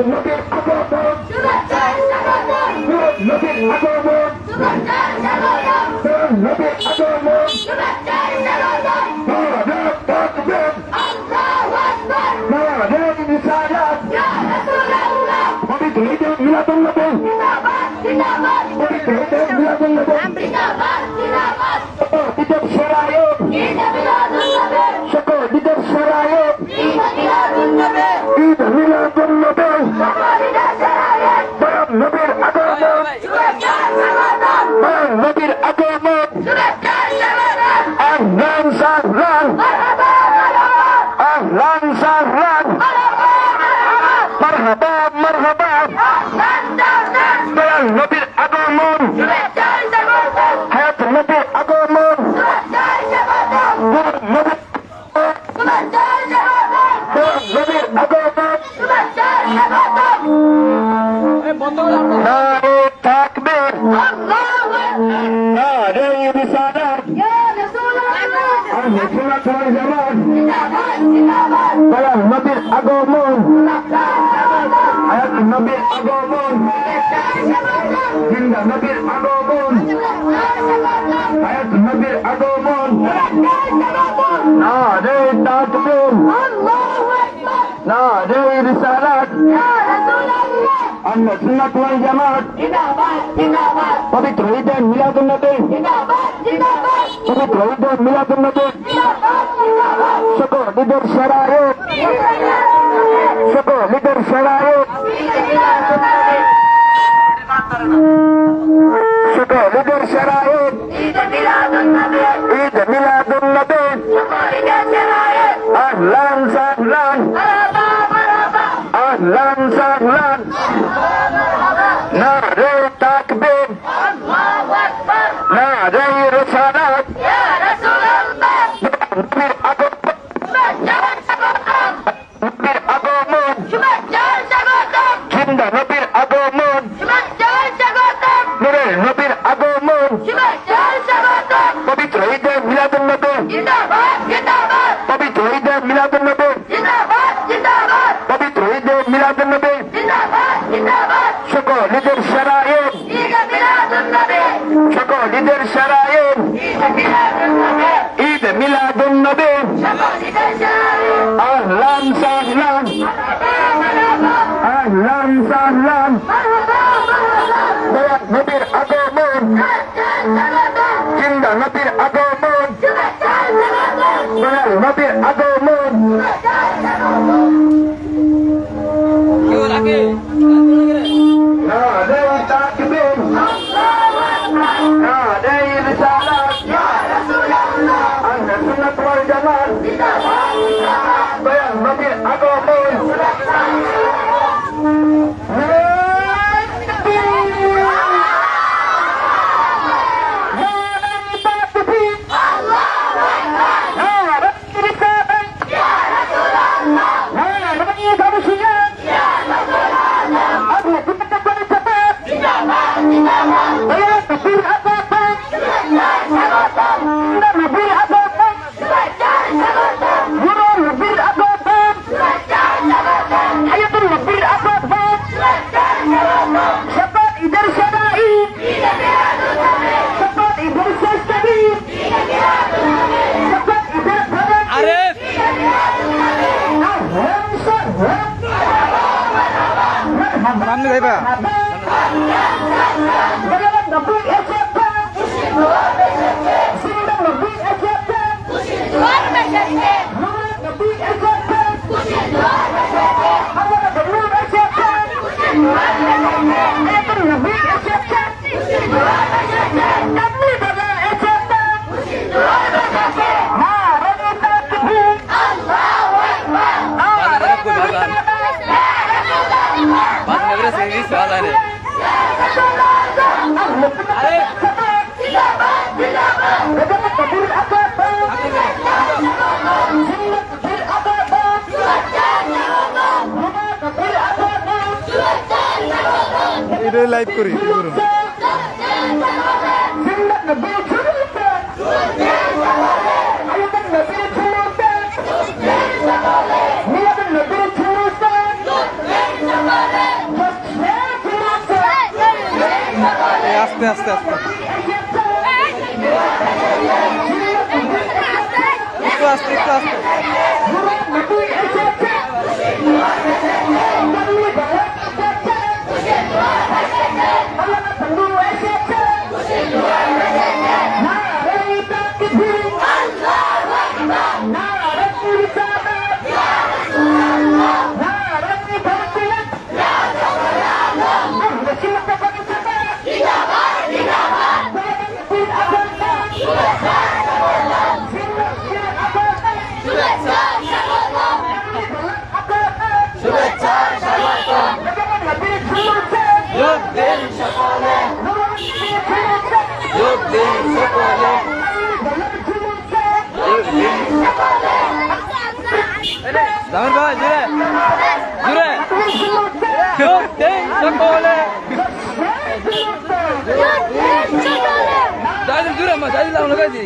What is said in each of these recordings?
নদীর আগমন। নদীর আগমন। নদীর আগমন। পবিত্র সেরায়ণ Zahran. Merhaba, merhaba. নারে তাকবীর আল্লাহু আকবার। নারে রিসালাত। ইয়া রাসূলুল্লাহ। আমরা সুন্নাত ওয়াল জামাত। জিন্দাবাদ জিন্দাবাদ। পবিত্র ঈদে মিলাদুন নবী। জিন্দাবাদ জিন্দাবাদ। পবিত্র ঈদে মিলাদুন নবী। জিন্দাবাদ জিন্দাবাদ। সকল ঈদের শরায়েত জিন্দাবাদ ছাড়া Oi, লাইভ করি। করুন আস্তে আস্তে আস্তে। জামির ভাই জুড়ে জুড়ে যোগ দিন সকলে জাহিদ জুড়ে মা জাহিদ লাগানো গাইছি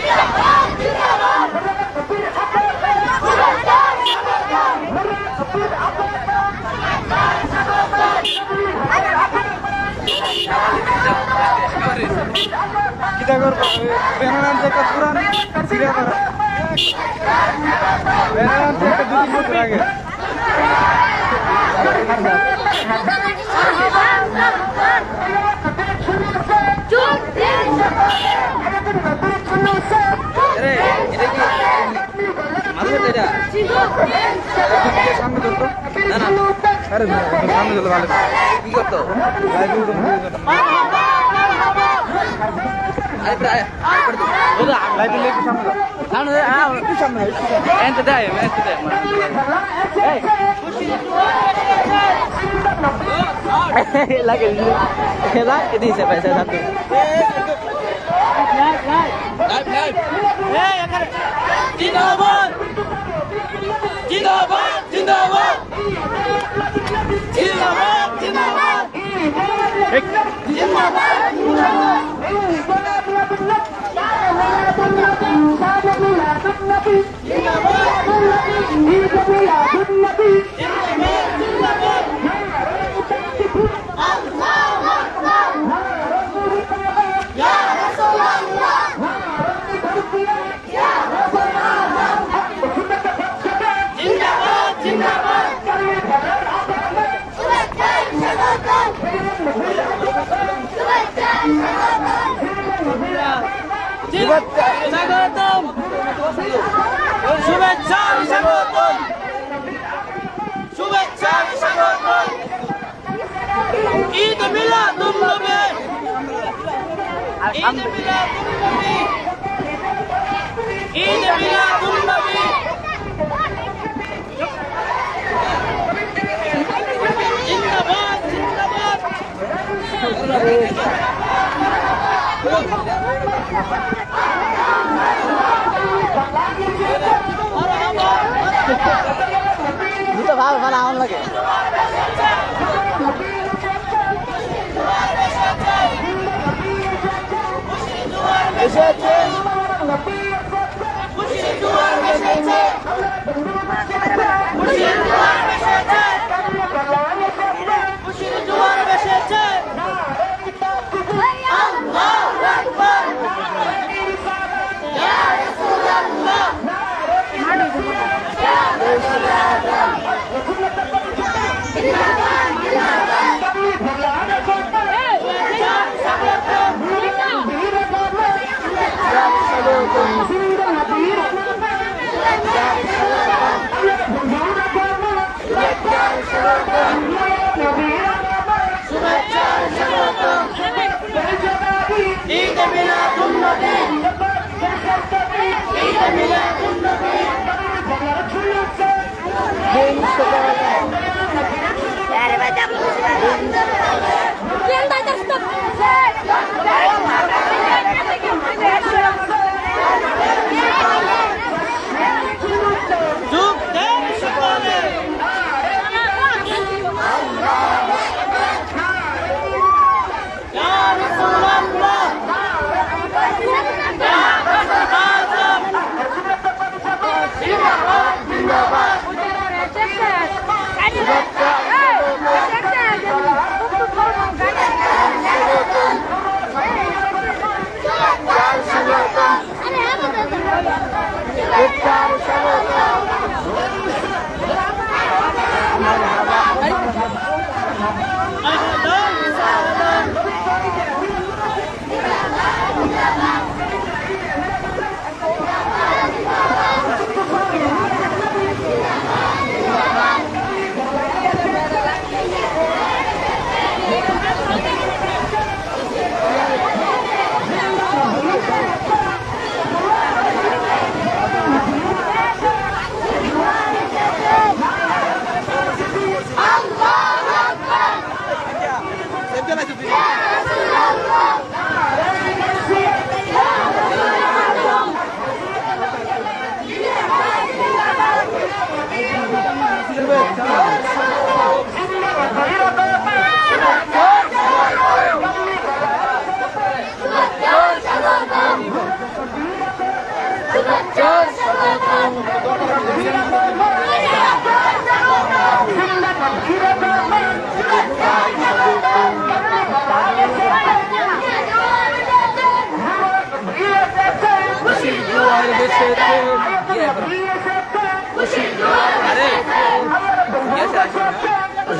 কিটা করব ব্যানার আনছে একটা পুরান সিরিয়া করা ব্যানার আনছে একটা দু তিন বছর আগে সামনে ধরতো না না। আরে সামনে ধরলে ভালো। কি করতো? লাইফে লেগে সামনে ধর সামনে একটু সামনে এনতে দেয় এনতে দেয় লাগে লাগে দিছে পয়সা সাথে জিন্দাবাদ জিন্দাবাদ জিন্দাবাদ জিন্দাবাদ জিন্দাবাদ Jinnah Bhai, Jinnah Bhai, Jinnah Bhai, Jinnah Bhai, Jinnah Bhai, Jinnah Bhai, স্বাগতম। শুভেচ্ছা স্বাগতম। শুভেচ্ছা স্বাগতম। ঈদ মিলাদুন নবী ঈদ মিলাদুন নবী ঈদ মিলাদুন নবী জিন্দাবাদ। জিন্দাবাদ দুটো ভালো ভালো আমার লাগে। এসেছে। খুশি দুয়ার এসেছে খুশি জোয়ার ঈদ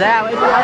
আল্লাহর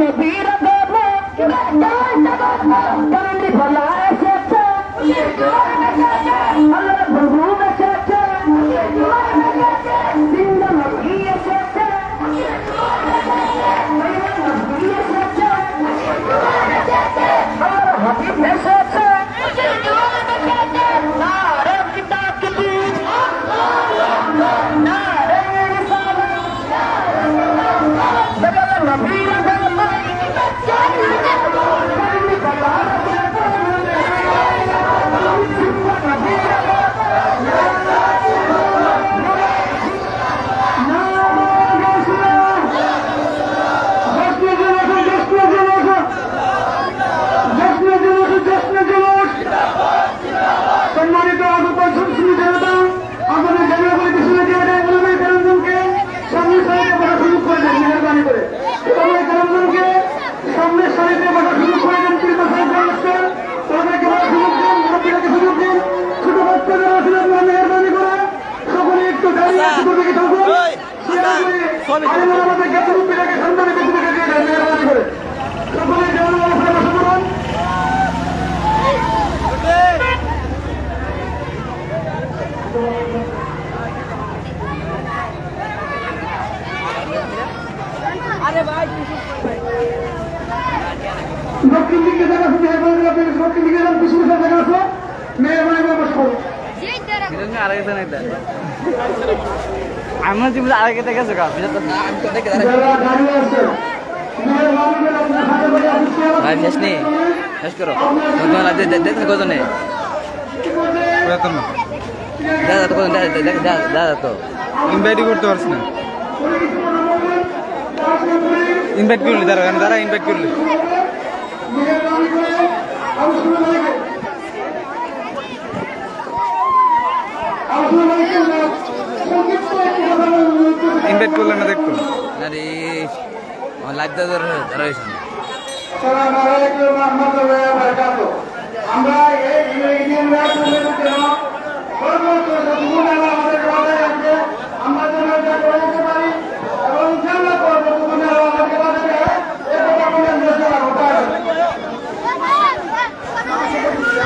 நபீரா দক্ষিণ দিকে জায়গা আছে মেহরবানি করে আপনি দক্ষিণ দিকে যান পিছনে জায়গা আছে থেকে আছে ভাই শেষ নেই। শেষ করো। তোমার দেখতে কত নেই দাদা তো দাদা তো ইনভাইটই করতে পারছি না। ইনভাইট করলি দাঁড়া দাঁড়া ইনভাইট করলি। মেহরবানি করে আলোচনা লাগে আলোচনা লাগে সংক্ষিপ্ত একটি কথা অনুরোধ করছি। ইনভাইট করলে না দেখতো আরে আমার আলাইকুম ওয়া বারাকাতুহু। আমরা এই ইন্ডিয়ান রাষ্ট্রের জন্য সর্বোচ্চ যতটুকু আমাদের বাধায় আছে আমরা যেন এটা করে দিতে পারি এবং ইনশাআল্লাহ করব আমাদের বাধায় দেয় এ কথা বলে আমরা চলাবো তাই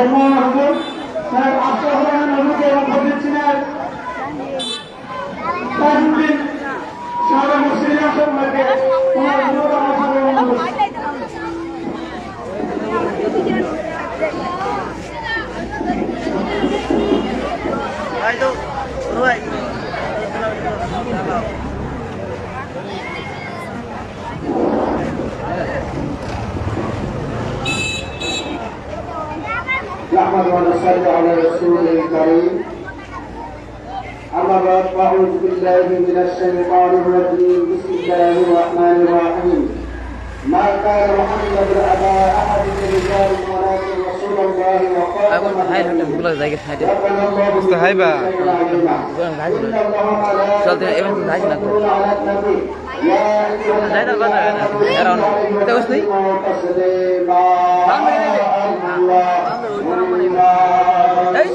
الله نحمد ونصلي على رسوله الكريم. أما بعد فأعوذ بالله من الشيطان الرجيم. بسم الله الرحمن الرحيم. ما كان محمد أبا أحد من رجال ولكن رسول الله وخاتم النبيين وكان الله مستحبا إن الله ملائكته يصلون على النبي. Đấy là con rồi Đấy rồi Tớ có tí Bán đi đi Đấy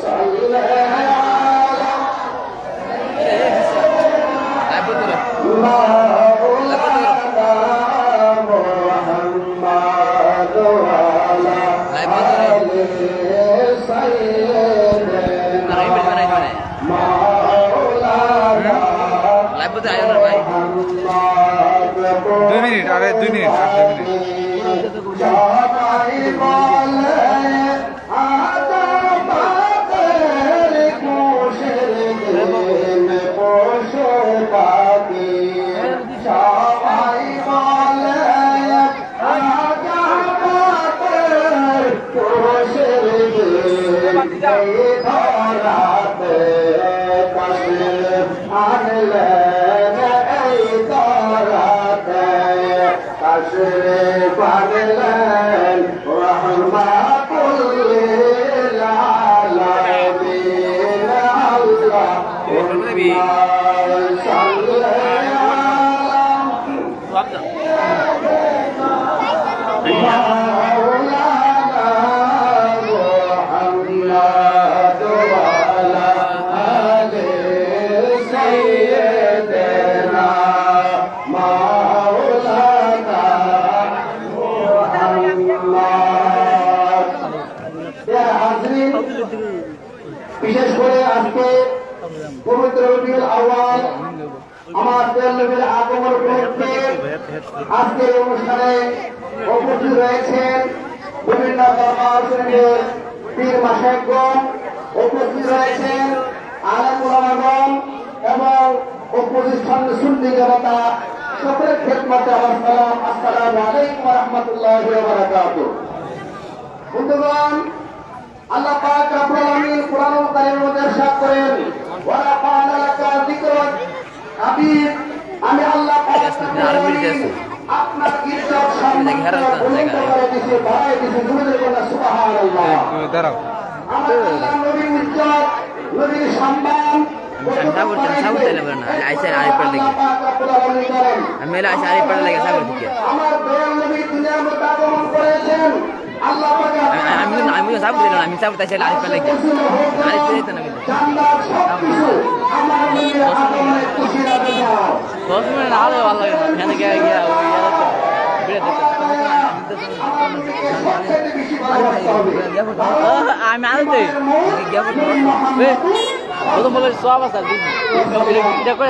কাশে আনলেন এই ধরাতে কাশে পানলেন বিশেষ করে আজকে পবিত্র রবিউল আউয়াল আমার নবীর আগমন উপলক্ষে আজকের অনুষ্ঠানে উপস্থিত রয়েছেন বিভিন্ন দরবার শ্রেণির পীর মাসায়কগণ উপস্থিত রয়েছেন আলমুলামাগণ এবং উপস্থিত সুন্নি জনতা। সকলের খেদমতে আমার সালাম, আসসালামু আলাইকুম রহমতুল্লাহ বন্ধুগণ আল্লাহ পাক রব্বুল আলামিন কোরআনুল কারীমের মধ্যে ইরশাদ করেন ওয়া রাফা'না লাকা যিকরাক হাবিব আমি আল্লাহ পাক আপনার ইজ্জত সম্মান করে দিয়েছি বাড়াই দিয়েছি জুড়ে বলা সুবহানাল্লাহ। দাঁড়াও। আমার নবীর ইজ্জত সম্মান বলে না আইসা লেগে আমি লেগে আমার দয়াল নবী দুনিয়ার মধ্যে আগমন করেছেন। আল্লাহ পাক আমি আমি আমি সাবুর দিলাম আমি সাবুর তাইলে আরেকবার লেগে আরেকবার দিতে না আমি দশ মিনিট না ভালো লাগে এখানে গিয়ে গিয়া ইয়ে আমি আনতে প্রথম বলে সব আছে এটা করে